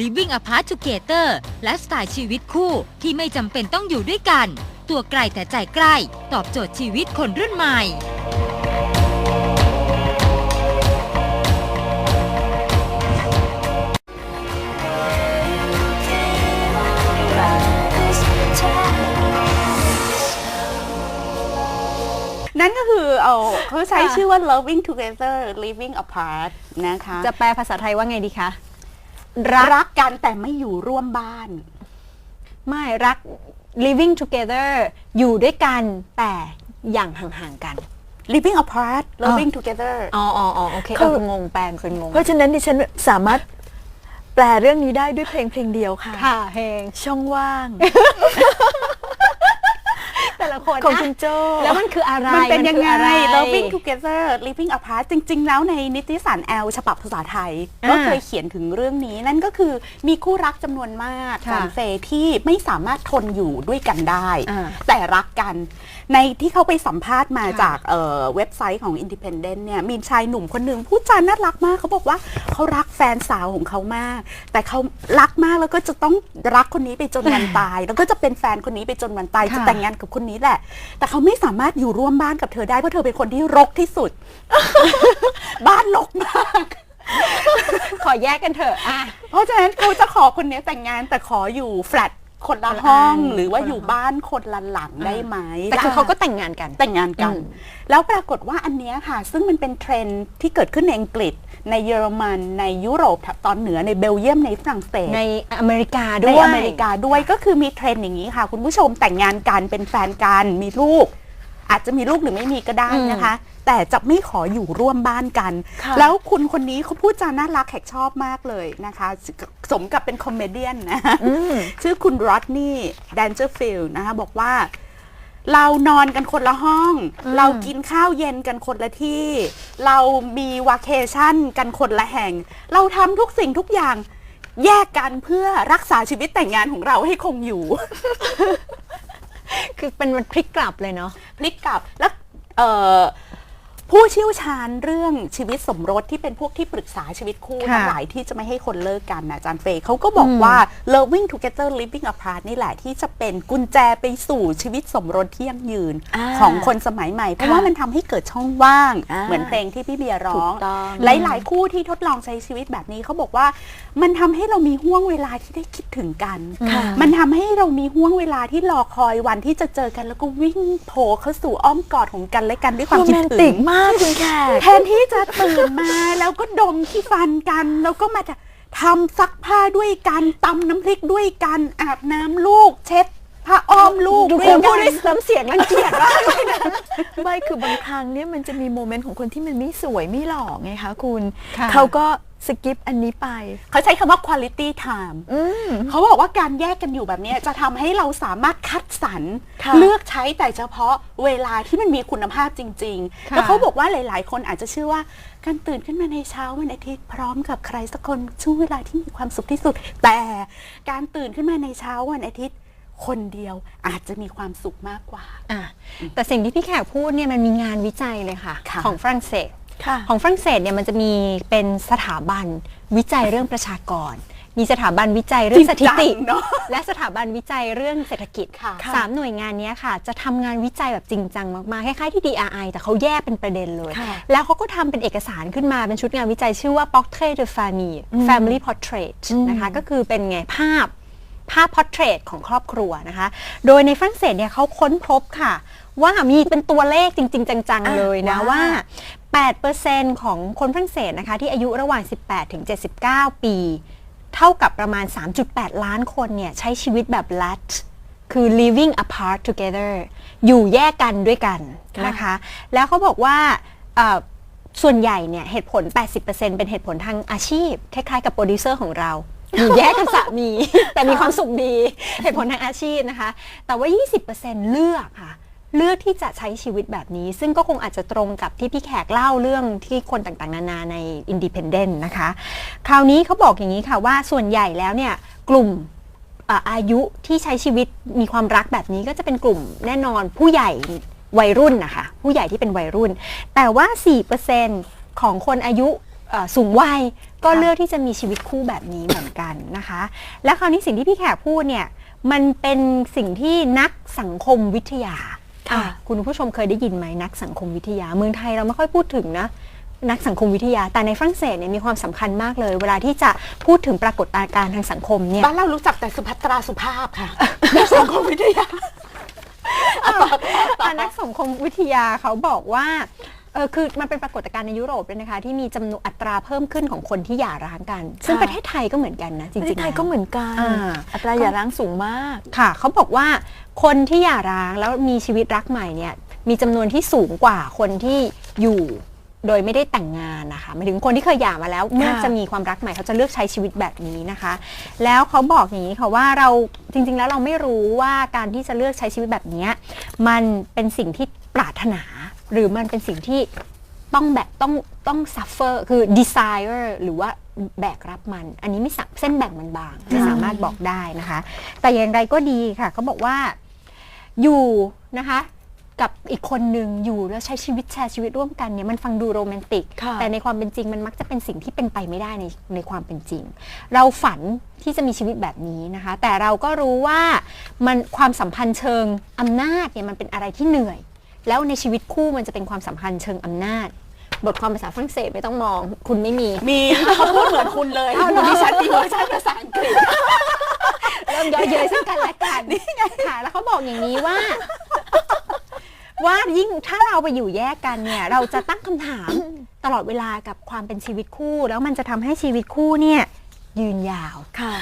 living apart together และสไตล์ชีวิตคู่ที่ไม่จำเป็นต้องอยู่ด้วยกัน ตัวไกลแต่ใจใกล้ ตอบโจทย์ชีวิตคนรุ่นใหม่ นั่นก็คือเอาเขาใช้ค่ะ ชื่อว่า loving together living apart นะคะ จะแปลภาษาไทยว่าไงดีคะ รักกันแต่ไม่อยู่ร่วมบ้าน ไม่รัก living together อยู่ด้วยกันแต่อย่างห่างๆกัน living apart loving together อ๋ออ๋ออ๋อโอเคเขาเอองงแปลงคนงงเพราะฉะนั้นดิฉันสามารถแปลเรื่องนี้ได้ด้วยเพลงเพลงเดียวค่ะ ค่ะเพลงช่องว่าง แต่ละคนของนะคุณโจแล้วมันคืออะไรมันเป็นยังคือไงอะไร loving together living apart จริง ๆ แล้วในนิตยสารแอลฉบับภาษาไทย ก็อ่าเคยเขียนถึงเรื่องนี้นั่นก็คือมีคู่รักจำนวนมากค่ะสามเฟย์ที่ไม่สามารถทนอยู่ด้วยกันได้อ่าแต่รักกัน ในที่เขาไปสัมภาษณ์มาค่ะจากเอ่อเว็บไซต์ของ Independent เนี่ยมีชายหนุ่มคนหนึ่งพูดจาน่ารักมากเขาบอกว่าเขารักแฟนสาวของเขามาก แต่เขารักมากแล้วก็จะต้องรักคนนี้ไปจนวันตาย แล้วก็จะเป็นแฟนคนนี้ไปจนวันตายค่ะจะแต่งงานกับคนนี้แหละ แต่เขาไม่สามารถอยู่ร่วมบ้านกับเธอได้เพราะเธอเป็นคนที่รกที่สุด บ้านรกมาก ขอแยกกันเถอะอะ เพราะฉะนั้นเขาจะขอคนนี้แต่งงานแต่ขออยู่แฟลต คนละห้องคนละอันหรือว่าคนละอยู่บ้านคนละหลังได้ไหมแต่คือเขาก็แต่งงานกันแต่งงานกันอืมแล้วปรากฏว่าอันเนี้ยค่ะ ซึ่งมันเป็นเทรนด์ที่เกิดขึ้นในอังกฤษ ในเยอรมันในยุโรปตอนเหนือในเบลเยียมในฝรั่งเศสในอเมริกาในด้วยอเมริกาด้วยก็คือมีเทรนด์อย่างนี้ค่ะ คุณผู้ชมแต่งงานกันเป็นแฟนกันมีลูก อาจจะมีลูกหรือไม่มีก็ได้นะคะ แต่จะไม่ขออยู่ร่วมบ้านกันค่ะแล้วคุณคนนี้เขาพูดจาน่ารักแขกชอบมากเลยนะคะ สมกับเป็นคอมเมเดี้นะชื่อคุณรอดนี่แดนเจอร์ฟิลนะคะบอกว่าเรานอนกันคนละห้อง เรากินข้าวเย็นกันคนละที่ เรามีวาเคชั่นกันคนละแห่ง เราทำทุกสิ่งทุกอย่างแยกกันเพื่อรักษาชีวิตแต่งงานของเราให้คงอยู่ คือเป็นมันพลิกกลับเลยเนาะพลิกกลับแล้วเอ่อ ผู้เชี่ยวชาญเรื่องชีวิตสมรสที่เป็นพวกที่ปรึกษาชีวิตคู่ค่ะทั้งหลายที่จะไม่ให้คนเลิกกันนะอาจารย์เฟย์เขาก็บอกว่า loving together living apart นี่แหละที่จะเป็นกุญแจไปสู่ชีวิตสมรสที่ยั่งยืนอ่าของคนสมัยใหม่ เพราะค่ะว่ามันทำให้เกิดช่องว่าง อ่าเหมือนเพลงที่พี่เบียร์ร้อง ถูกต้อง หลายๆ คู่ที่ทดลองใช้ชีวิตแบบนี้เขาบอกว่า มันทำให้เรามีห่วงเวลาที่ได้คิดถึงกันค่ะมันทำให้เรามีห่วงเวลาที่รอคอยวันที่จะเจอกัน แล้วก็วิ่งโผล่เข้าสู่อ้อมกอดของกันและกันด้วยความโรคิแมดนถึติงกมากคุณแขกแทนที่จะตื่นมาแล้วก็ดมขี้ฟันกัน แล้วก็มาทำซักผ้าด้วยกันตำน้ำพริกด้วยกันอาบน้ำลูกเช็ดผ้าอ้อมลูกดูด้ควยนพูดกัด้วยน้ำเสียงรังเกียจว่ากเลยนะไม่คือบางครั้งเนี่ยมันจะมีโมเมนต์ของคนที่มันไม่สวยไม่หล่อไงคะคุณค่ะเขาก็ สกิปอันนี้ไป เขาใช้คำว่า quality time อืมเขาบอกว่าการแยกกันอยู่แบบเนี้ยจะทำให้เราสามารถคัดสรรค่ะเลือกใช้แต่เฉพาะเวลาที่มันมีคุณภาพจริงๆค่ะแล้วเขาบอกว่าหลาย ๆ คนอาจจะเชื่อว่าการตื่นขึ้นมาในเช้าวันอาทิตย์พร้อมกับใครสักคนช่วงเวลาที่มีความสุขที่สุด แต่การตื่นขึ้นมาในเช้าวันอาทิตย์คนเดียวอาจจะมีความสุขมากกว่าอะแต่สิ่งที่พี่แขกพูดเนี่ยมันมีงานวิจัยเลยค่ะค่ะของฝรั่งเศสค่ะ ของฝรั่งเศสเนี่ยมันจะมีเป็นสถาบันวิจัยเรื่องประชากร มีสถาบันวิจัยเรื่องสถิติจริงจังเนอะและสถาบันวิจัยเรื่องเศรษฐกิจค่ะสามหน่วยงานเนี้ยค่ะ จะทำงานวิจัยแบบจริงจังมากๆคล้ายๆที่ DRI แต่เขาแยกเป็นประเด็นเลยค่ะแล้วเขาก็ทำเป็นเอกสารขึ้นมาเป็นชุดงานวิจัยชื่อว่า Portrait de Famille Family Portrait นะคะก็คือเป็นไงภาพภาพ portrait ของครอบครัวนะคะ โดยในฝรั่งเศสเนี่ยเขาค้นพบค่ะ ว่ามีเป็นตัวเลขจริง ๆ จังๆอะเลยนะว่าว่า 8%ของคนฝรั่งเศสนะคะที่อายุระหว่าง 18 ถึง 79 ปี เท่ากับประมาณ 3.8 ล้านคนเนี่ยใช้ชีวิตแบบ lat คือ living apart together อยู่แยกกันด้วยกันนะคะ แล้วเขาบอกว่าส่วนใหญ่เนี่ยเหตุผล 80%เป็นเหตุผลทางอาชีพ คล้ายๆกับโปรดิวเซอร์ของเราอยู่แยกกับสามี แต่มีความสุขดี เหตุผลทางอาชีพนะคะ แต่ว่า 20%เลือกค่ะ เลือกที่จะใช้ชีวิตแบบนี้ ซึ่งก็คงอาจจะตรงกับที่พี่แขกเล่าเรื่องที่คนต่างๆ นานาใน Independent นะคะ คราวนี้เขาบอกอย่างนี้ค่ะว่าส่วนใหญ่แล้วเนี่ยกลุ่มอายุที่ใช้ชีวิตมีความรักแบบนี้ก็จะเป็นกลุ่มแน่นอนผู้ใหญ่วัยรุ่นนะคะ ผู้ใหญ่ที่เป็นวัยรุ่น แต่ว่า 4%ของคนอายุสูงวัยก็เลือกที่จะมีชีวิตคู่แบบนี้เหมือนกันนะคะ และคราวนี้สิ่งที่พี่แขกพูดเนี่ยมันเป็นสิ่งที่นักสังคมวิทยา ค่ะอะคุณผู้ชมเคยได้ยินไหมนักสังคมวิทยา เมืองไทยเราไม่ค่อยพูดถึงนะนักสังคมวิทยา แต่ในฝรั่งเศสเนี่ยมีความสำคัญมากเลย เวลาที่จะพูดถึงปรากฏการณ์ทางสังคมเนี่ยบ้านเรารู้จักแต่สุภัตราสุภาพค่ะในสังคมวิทยาอะนักสังคมวิทยาเขาบอกว่า เออคือมันเป็นปรากฏการณ์ในยุโรปด้วยนะคะ ที่มีจำนวนอัตราเพิ่มขึ้นของคนที่หย่าร้างกัน ซึ่งประเทศไทยก็เหมือนกันนะจประเทริศงๆไทยแล้วก็เหมือนกันอ่า อัตราหย่าร้างสูงมาก ค่ะเขาบอกว่าคนที่หย่าร้างแล้วมีชีวิตรักใหม่เนี่ยมีจำนวนที่สูงกว่าคนที่อยู่โดยไม่ได้แต่งงานนะคะหมายถึงคนที่เคยหย่ามาแล้วเมื่อจะมีความรักใหม่เขาจะเลือกใช้ชีวิตแบบนี้นะคะ แล้วเขาบอกอย่างนี้ค่ะว่าเราจริง ๆ แล้วเราไม่รู้ว่าการที่จะเลือกใช้ชีวิตแบบเนี้ยมันเป็นสิ่งที่ปรารถนา หรือมันเป็นสิ่งที่ต้องแบบต้องต้อง suffer คือ desire หรือว่าแบกรับมัน อันนี้ไม่สักเส้นแบ่งมันบางไม่สามารถบอกได้นะคะ แต่อย่างไรก็ดีค่ะเขาบอกว่าอยู่นะคะกับอีกคนหนึ่งอยู่แล้วใช้ชีวิตแชร์ชีวิตร่วมกันเนี่ยมันฟังดูโรแมนติกค่ะแต่ในความเป็นจริงมันมักจะเป็นสิ่งที่เป็นไปไม่ได้ในในความเป็นจริง เราฝันที่จะมีชีวิตแบบนี้นะคะ แต่เราก็รู้ว่ามันความสัมพันธ์เชิงอำนาจเนี่ยมันเป็นอะไรที่เหนื่อย แล้วในชีวิตคู่มันจะเป็นความสัมพันธ์เชิงอำนาจ บทความภาษาฝรั่งเศสไม่ต้องมอง คุณไม่มี มีเขาพูดเหมือนคุณเลยดิฉันมีเวอร์ชันภาษาอังกฤษเริ่มเย่อเย้ยซึ่งกันและกันค่ะแล้วเขาบอกอย่างนี้ว่า ว่ายิ่งถ้าเราไปอยู่แยกกันเนี่ย เราจะตั้งคำถามตลอดเวลากับความเป็นชีวิตคู่ แล้วมันจะทำให้ชีวิตคู่เนี่ย ยืนยาว ค่ะ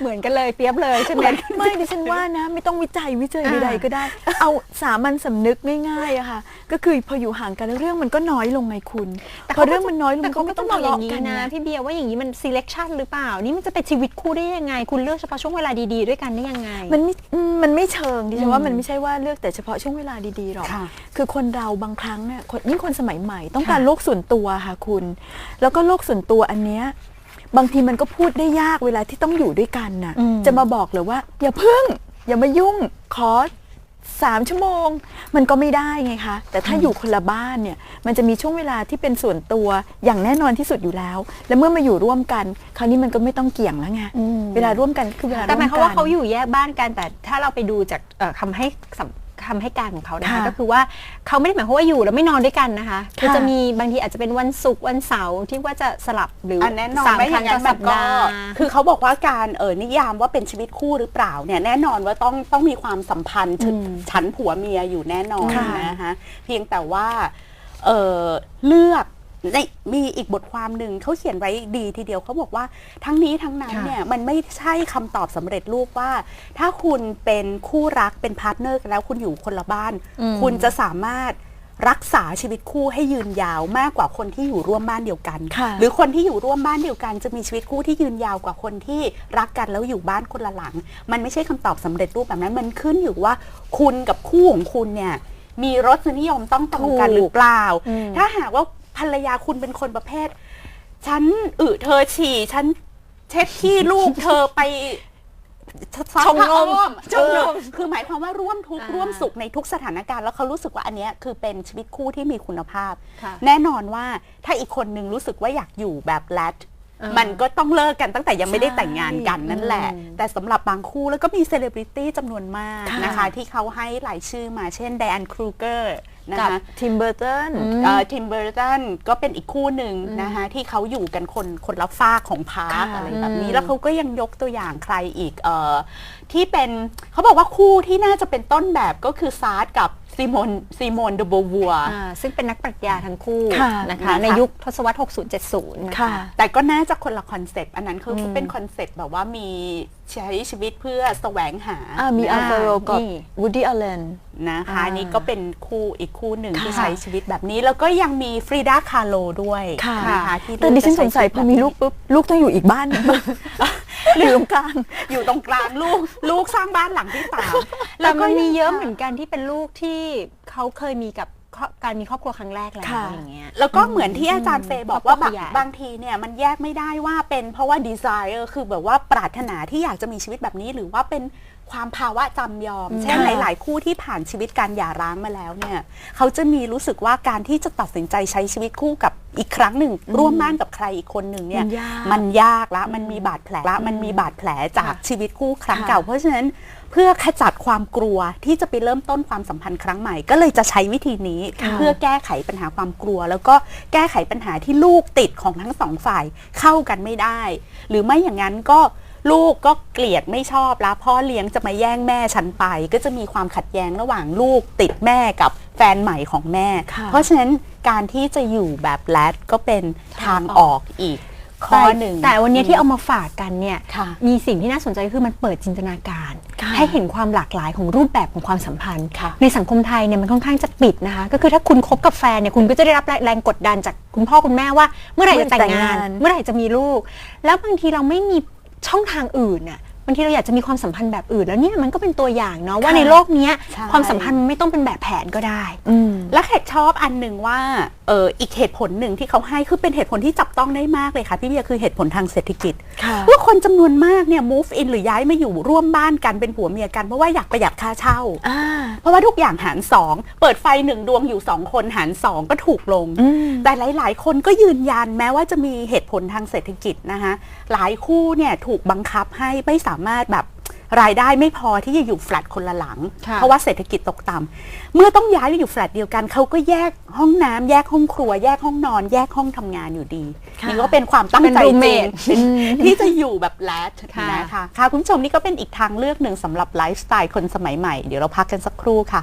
เหมือนกันเลยเปรียบเลยใช่ไหม ไม่ดิฉันว่านะ ไม่ต้องวิจัยวิจัยอ่า ใดๆก็ได้ เอาสามัญสำนึกง่ายๆอะค่ะ ก็คือพออยู่ห่างกันแล้วเรื่องมันก็น้อยลงไงคุณพอเรื่องมันน้อยลงแต่มันเขาก็ก็ไม่ต้ต้อองงบอกทะอย่างเลาะนี้กันนะนะพี่เบียร์ว่าอย่างนี้มัน selection หรือเปล่า นี่มันจะเป็นชีวิตคู่ได้ยังไง คุณเลือกเฉพาะช่วงเวลาดีๆด้วยกันได้ยังไง มันไม่อืมมันไม่เชิงดิฉันว่าอืมมันไม่ใช่ว่าเลือกแต่เฉพาะช่วงเวลาดีๆหรอก ค่ะ คือคนเราบางครั้งเนี่ยคนยิ่งคนสมัยใหม่ ต้องการโลกส่วนตัวค่ะคุณ แล้วก็โลกส่วนตัวอันเนี้ย บางทีมันก็พูดได้ยากเวลาที่ต้องอยู่ด้วยกันน่ะอืมจะมาบอกเลยว่า อย่าพึ่ง อย่ามายุ่งขอสามชั่วโมง มันก็ไม่ได้ไงคะ แต่ถ้าอยู่คนละบ้านเนี่ย มันจะมีช่วงเวลาที่เป็นส่วนตัวอย่างแน่นอนที่สุดอยู่แล้ว และเมื่อมาอยู่ร่วมกัน คราวนี้มันก็ไม่ต้องเกี่ยงแล้วไงอืมเวลาร่วมกันคือเวลาแต่ร่วหมมายกัความว่าเขาอยู่แยกบ้านกันแต่ถ้าเราไปดูจากเอ่อคำให้สัม คำให้การของเขานะคะค่ะก็คือว่าเขาไม่ได้หมายความว่าอยู่แล้วไม่นอนด้วยกันนะคะคือค่ะจะมีบางทีอาจจะเป็นวันศุกร์วันเสาร์ที่ว่าจะสลับหรืออันแน่นอนสามไม่คอรั้ย่างงต่นั้อนสัมัปนก็ดาห์คือเขาบอกว่าการเออนิยามว่าเป็นชีวิตคู่หรือเปล่าเนี่ยแน่นอนว่าต้องต้องมีความสัมพันธ์ชอืมฉันผัวเมียอยู่แน่นอนค่ะนะคะเพียงแต่ว่าเออเลือก ในมีอีกบทความหนึ่งเขาเขียนไว้ดีทีเดียวเขาบอกว่าทั้งนี้ทั้งนั้นค่ะ เนี่ยมันไม่ใช่คำตอบสำเร็จรูปว่า ถ้าคุณเป็นคู่รักเป็นพาร์ทเนอร์กันแล้วคุณอยู่คนละบ้านคุณจะสามารถรักษาชีวิตคู่ให้ยืนยาวมากกว่าคนที่อยู่ร่วมบ้านเดียวกัน ค่ะ หรือคนที่อยู่ร่วมบ้านเดียวกัน จะมีชีวิตคู่ที่ยืนยาวกว่าคนที่รักกันแล้วอยู่บ้านคนละหลัง มันไม่ใช่คำตอบสำเร็จรูปแบบนั้น มันขึ้นอยู่ว่า คุณกับคู่ของคุณเนี่ยมีรสนิยมต้องตรงกันถูกหรือเปล่า อืมถ้าหากว่า ภรรยาคุณเป็นคนประเภท ฉันอึเธอฉี่ ฉันเช็ดที่ลูกเธอไปชงนมชงนมคือหมายความว่าร่วมทุกข์อ่าร่วมสุขในทุกสถานการณ์ แล้วเขารู้สึกว่าอันเนี้ยคือเป็นชีวิตคู่ที่มีคุณภาพค่ะแน่นอนว่าถ้าอีกคนนึงรู้สึกว่าอยากอยู่แบบแรดอ่ามัมันก็ต้องเลิกกันตั้งแต่ยังไม่ได้แต่งงานกันใช่นั่นแหละอืมแต่สำหรับบางคู่แล้วก็มีเซเลบริตี้จำนวนมากค่ะนะคะ ที่เขาให้หลายชื่อมาเช่นแดนครูเกอร์ นะกับคะทิมเบอร์ตัน ทิมเบอร์ตันก็เป็นอีกคู่หนึ่งนะคะที่เขาอยู่กันคนคนละฝากของพาร์คค่ะ อะไรแบบนี้อืมแล้วเขาก็ยังยกตัวอย่างใครอีกเอ่อที่เป็นเขาบอกว่าคู่ที่น่าจะเป็นต้นแบบก็คือซาร์ดกับซีโมนซีโมนเดโบวัว อ่าซึ่งเป็นนักปรัชญาทั้งคู่ค่ะนะคะนะคะ ในยุคทศวรรษ 60-70นะคะค่ะ แต่ก็น่าจะคนละคอนเซปต์อันนั้นคืออมเป็นคอนเซปต์แบบว่ามีใช้ชีวิตเพื่อแสวงหาอ่ามีนะอัลเฟโรกับนี่ วูดดี้อัลเลน นะคะอ่านี่ก็เป็นคู่อีกคู่หนึ่งค่ะที่ใช้ชีวิตแบบนี้ แล้วก็ยังมีฟรีดาคาโลด้วยค่ะนะคะที่แต่ดิฉันเลืสอกงจะสัยใช้พอมีลูกปุ๊บ ลูกต้องอยู่อีกบ้านหนึงหรือตรงกลาง อยู่ตรงกลางลูกลูกสร้างบ้านหลังที่สาม แต่มันมีเยอะงเหมือนกันที่เป็นลูกที่เขาเคยมีกับครอบ การมีครอบครัวครั้งแรกแล้วค่ะ อย่างเงี้ย แล้วก็เหมือนที่อาจารย์เฟย์บอกว่าครอบครัวบางใหญ่บางทีเนี่ยมันแยกไม่ได้ว่าเป็นเพราะว่า desire คือแบบว่าปรารถนาที่อยากจะมีชีวิตแบบนี้หรือว่าเป็น ความภาวะจำยอม เช่นค่ะหลาย ๆ คู่ที่ผ่านชีวิตการหย่าร้างมาแล้วเนี่ยเขาจะมีรู้สึกว่าการที่จะตัดสินใจใช้ชีวิตคู่กับอีกครั้งหนึ่ง ร่วมบ้านกับใครอีกคนหนึ่งเนี่ยมันยากมันยากละมันมีบาดแผลละมันมีบาดแผลจากชีวิตคู่ครั้งค่ะเก่า เพราะฉะนั้นเพื่อขจัดความกลัวที่จะไปเริ่มต้นความสัมพันธ์ครั้งใหม่ ก็เลยจะใช้วิธีนี้ค่ะเพื่อแก้ไขปัญหาความกลัว แล้วก็แก้ไขปัญหาที่ลูกติดของทั้งสองฝ่ายเข้ากันไม่ได้ หรือไม่อย่างนั้นก็ ลูกก็เกลียดไม่ชอบแล้วพ่อเลี้ยงจะมาแย่งแม่ฉันไป ก็จะมีความขัดแย้งระหว่างลูกติดแม่กับแฟนใหม่ของแม่ค่ะเพราะฉะนั้นการที่จะอยู่แบบแรดก็เป็นทางออกอีกข้อหนึ่งแต่วันนี้ที่เอามาฝากกันเนี่ยค่ะมีสิ่งที่น่าสนใจคือมันเปิดจินตนาการค่ะให้เห็นความหลากหลายของรูปแบบของความสัมพันธ์ค่ะในสังคมไทยเนี่ยมันค่อนข้างจะปิดนะคะ ก็คือถ้าคุณคบกับแฟนเนี่ยคุณก็จะได้รับแรงกดดันจากคุณพ่อคุณแม่ว่า เมื่อไหร่จะแต่งงาน เมื่อไหร่แต่งงานเมื่อไหร่จะมีลูก แล้วบางทีเราไม่มี ช่องทางอื่นน่ะบางทีเราอยากจะมีความสัมพันธ์แบบอื่น แล้วเนี่ยมันก็เป็นตัวอย่างเนาะว่าในโลกเนี้ยใช่ ความสัมพันธ์มันไม่ต้องเป็นแบบแผนก็ได้ อืม และแขกชอบอันหนึ่งว่าเอออีกเหตุผลหนึ่งที่เขาให้คือเป็นเหตุผลที่จับต้องได้มากเลยค่ะพี่เบียร์คือเหตุผลทางเศรษฐกิจค่ะ ว่าคนจำนวนมากเนี่ย move in หรือย้ายมาอยู่ร่วมบ้านกันเป็นผัวเมียกันเพราะว่าอยากประหยัดค่าเช่า อ่า เพราะว่าทุกอย่างหารสองเปิดไฟหนึ่งดวงอยู่สองคนหารสองก็ถูกลง อืม แต่หลาย ๆ คนก็ยืนยันแม้ว่าจะมีเหตุผลทางเศรษฐกิจนะคะหลายคู่เนี่ยถูกบังคับให้ไม่สามารถแบบรายได้ไม่พอที่จะอยู่แฟลตคนละหลังค่ะเพราะว่าเศรษฐกิจตกต่ำเมื่อต้องย้ายไปอยู่แฟลตเดียวกันเขาก็แยกห้องน้ำแยกห้องครัว แยกห้องนอน แยกห้องทำงานอยู่ดีค่ะนี่ก็เป็นความตั้งเป็นใจจริง roommate ที่จะอยู่แบบแลดค่ะนะคะค่ะคุณผู้ชมนี่ก็เป็นอีกทางเลือกหนึ่งสำหรับไลฟ์สไตล์คนสมัยใหม่เดี๋ยวเราพักกันสักครู่ค่ะ